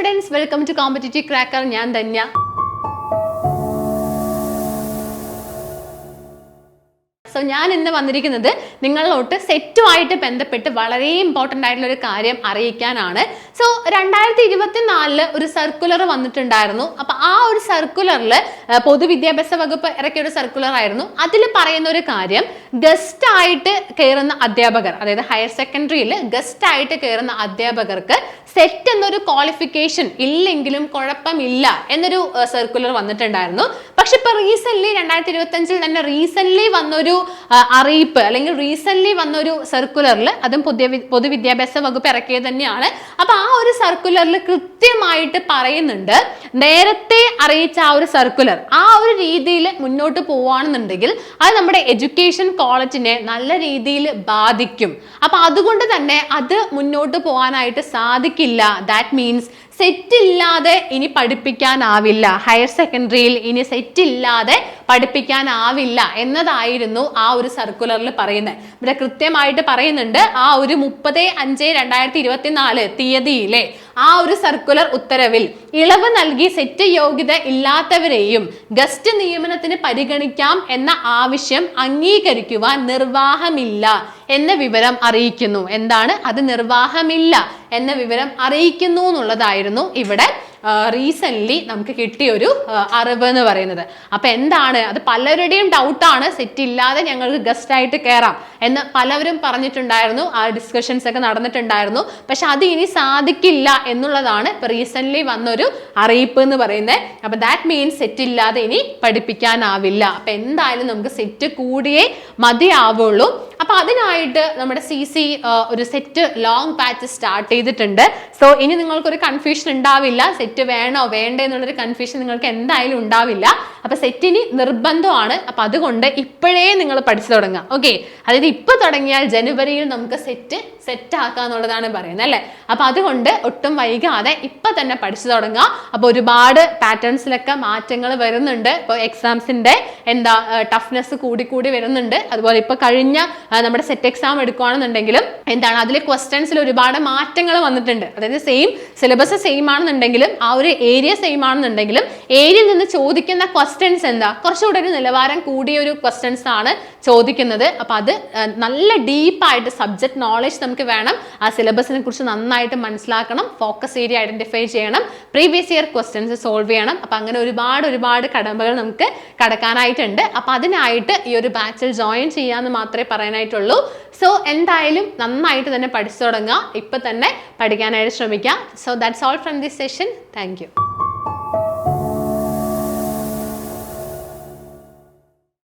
Students welcome to competitive cracker ഞാൻ Dhanya. So ഞാൻ ഇന്ന് വന്നിരിക്കുന്നത് നിങ്ങളിലോട്ട് സെറ്റുമായിട്ട് ബന്ധപ്പെട്ട് വളരെ ഇമ്പോർട്ടന്റ് ആയിട്ടുള്ള ഒരു കാര്യം അറിയിക്കാനാണ്. സോ രണ്ടായിരത്തി ഇരുപത്തിനാലിൽ ഒരു സർക്കുലർ വന്നിട്ടുണ്ടായിരുന്നു. അപ്പൊ ആ ഒരു സർക്കുലറിൽ പൊതുവിദ്യാഭ്യാസ വകുപ്പ് ഇറക്കിയ ഒരു സർക്കുലർ ആയിരുന്നു. അതിൽ പറയുന്ന ഒരു കാര്യം ഗസ്റ്റ് ആയിട്ട് കയറുന്ന അധ്യാപകർ അതായത് ഹയർ സെക്കൻഡറിയിൽ ഗസ്റ്റ് ആയിട്ട് കയറുന്ന അധ്യാപകർക്ക് സെറ്റ് എന്നൊരു ക്വാളിഫിക്കേഷൻ ഇല്ലെങ്കിലും കുഴപ്പമില്ല എന്നൊരു സർക്കുലർ വന്നിട്ടുണ്ടായിരുന്നു. പക്ഷെ ഇപ്പൊ റീസെന്റ് രണ്ടായിരത്തി ഇരുപത്തി അഞ്ചിൽ തന്നെ റീസെന്റ് വന്നൊരു അറിയിപ്പ് അല്ലെങ്കിൽ റീസെന്റ് വന്ന ഒരു സർക്കുലറിൽ അതും പുതിയ പൊതുവിദ്യാഭ്യാസ വകുപ്പ് ഇറക്കിയത് തന്നെയാണ്. അപ്പൊ ആ ഒരു സർക്കുലറിൽ കൃത്യമായിട്ട് പറയുന്നുണ്ട് നേരത്തെ അറിയിച്ച ആ ഒരു സർക്കുലർ ആ ഒരു രീതിയിൽ മുന്നോട്ട് പോവുകയാണെന്നുണ്ടെങ്കിൽ അത് നമ്മുടെ എഡ്യൂക്കേഷൻ കോളേജിനെ നല്ല രീതിയിൽ ബാധിക്കും. അപ്പൊ അതുകൊണ്ട് തന്നെ അത് മുന്നോട്ട് പോകാനായിട്ട് സാധിക്കില്ല. ദാറ്റ് മീൻസ് സെറ്റ് ഇല്ലാതെ ഇനി പഠിപ്പിക്കാനാവില്ല. ഹയർ സെക്കൻഡറിയിൽ ഇനി സെറ്റ് ഇല്ലാതെ പഠിപ്പിക്കാനാവില്ല എന്നതായിരുന്നു ആ ഒരു സർക്കുലറിൽ പറയുന്നത്. ഇവിടെ കൃത്യമായിട്ട് പറയുന്നുണ്ട് ആ ഒരു മുപ്പത് അഞ്ച് രണ്ടായിരത്തി ഇരുപത്തിനാല് തീയതിയിലെ ആ ഒരു സർക്കുലർ ഉത്തരവിൽ ഇളവ് നൽകി സെറ്റ് യോഗ്യത ഇല്ലാത്തവരെയും ഗസ്റ്റ് നിയമനത്തിന് പരിഗണിക്കാം എന്ന ആവശ്യം അംഗീകരിക്കുവാൻ നിർവാഹമില്ല എന്ന വിവരം അറിയിക്കുന്നു. എന്താണ്? അത് നിർവാഹമില്ല എന്ന വിവരം അറിയിക്കുന്നു എന്നുള്ളതായിരുന്നു ഇവിടെ റീസെന്റ് നമുക്ക് കിട്ടിയ ഒരു അറിവ് എന്ന് പറയുന്നത്. അപ്പൊ എന്താണ്? അത് പലരുടെയും ഡൗട്ടാണ് സെറ്റ് ഇല്ലാതെ ഞങ്ങൾക്ക് ഗസ്റ്റ് ആയിട്ട് കയറാം എന്ന് പലവരും പറഞ്ഞിട്ടുണ്ടായിരുന്നു. ആ ഡിസ്കഷൻസ് ഒക്കെ നടന്നിട്ടുണ്ടായിരുന്നു. പക്ഷെ അത് ഇനി സാധിക്കില്ല എന്നുള്ളതാണ് ഇപ്പൊ റീസെന്റ് വന്നൊരു അറിയിപ്പ് എന്ന് പറയുന്നത് അപ്പൊ ദാറ്റ് മീൻസ് സെറ്റ് ഇല്ലാതെ ഇനി പഠിപ്പിക്കാനാവില്ല. അപ്പൊ എന്തായാലും നമുക്ക് സെറ്റ് കൂടിയേ മതിയാവുള്ളൂ. അപ്പൊ അതിനായിട്ട് നമ്മുടെ സി സി ഒരു സെറ്റ് ലോങ് പാച്ച് സ്റ്റാർട്ട് ചെയ്തിട്ടുണ്ട്. സോ ഇനി നിങ്ങൾക്കൊരു കൺഫ്യൂഷൻ ഉണ്ടാവില്ല. സെറ്റ് വേണോ വേണ്ടേ എന്നുള്ളൊരു കൺഫ്യൂഷൻ നിങ്ങൾക്ക് എന്തായാലും ഉണ്ടാവില്ല. അപ്പൊ സെറ്റിന് നിർബന്ധമാണ്. അപ്പൊ അതുകൊണ്ട് ഇപ്പോഴേ നിങ്ങൾ പഠിച്ചു തുടങ്ങുക. ഓക്കെ അതായത് ഇപ്പൊ തുടങ്ങിയാൽ ജനുവരിയിൽ നമുക്ക് സെറ്റ് സെറ്റ് ആക്കുക എന്നുള്ളതാണ് പറയുന്നത് അല്ലേ? അപ്പൊ അതുകൊണ്ട് ഒട്ടും വൈകാതെ ഇപ്പൊ തന്നെ പഠിച്ചു തുടങ്ങുക. അപ്പൊ ഒരുപാട് പാറ്റേൺസിലൊക്കെ മാറ്റങ്ങൾ വരുന്നുണ്ട്. ഇപ്പോൾ എക്സാംസിന്റെ എന്താ ടഫ്നെസ് കൂടി കൂടി വരുന്നുണ്ട്. അതുപോലെ ഇപ്പൊ കഴിഞ്ഞ നമ്മുടെ സെറ്റ് എക്സാം എടുക്കുകയാണെന്നുണ്ടെങ്കിലും എന്താണ് അതിൽ ക്വസ്റ്റ്യൻസിൽ ഒരുപാട് മാറ്റങ്ങൾ വന്നിട്ടുണ്ട്. അതായത് സെയിം സിലബസ് സെയിം ആണെന്നുണ്ടെങ്കിലും ആ ഒരു ഏരിയ സെയിം ആണെന്നുണ്ടെങ്കിലും ഏരിയയിൽ നിന്ന് ചോദിക്കുന്ന ക്വസ്റ്റ്യൻസ് എന്താ? കുറച്ചുകൂടെ ഒരു നിലവാരം കൂടിയ ഒരു ക്വസ്റ്റ്യൻസ് ആണ് ചോദിക്കുന്നത്. അപ്പൊ അത് നല്ല ഡീപ്പായിട്ട് സബ്ജക്ട് നോളജ് നമുക്ക് വേണം. ആ സിലബസിനെ കുറിച്ച് നന്നായിട്ട് മനസ്സിലാക്കണം ഫോക്കസ് ഏരിയ ഐഡന്റിഫൈ ചെയ്യണം പ്രീവിയസ് ഇയർ ക്വസ്റ്റ്യൻസ് സോൾവ് ചെയ്യണം. അപ്പൊ അങ്ങനെ ഒരുപാട് ഒരുപാട് കടമ്പകൾ നമുക്ക് കടക്കാനായിട്ടുണ്ട്. അപ്പൊ അതിനായിട്ട് ഈ ഒരു ബാച്ചിൽ ജോയിൻ ചെയ്യാന്ന് മാത്രമേ പറയാനായിട്ടുള്ളൂ. സോ എന്തായാലും നന്നായിട്ട് തന്നെ പഠിച്ചു തുടങ്ങുക ഇപ്പൊ തന്നെ പഠിക്കാനായിട്ട് ശ്രമിക്കുക so that's all from this session thank you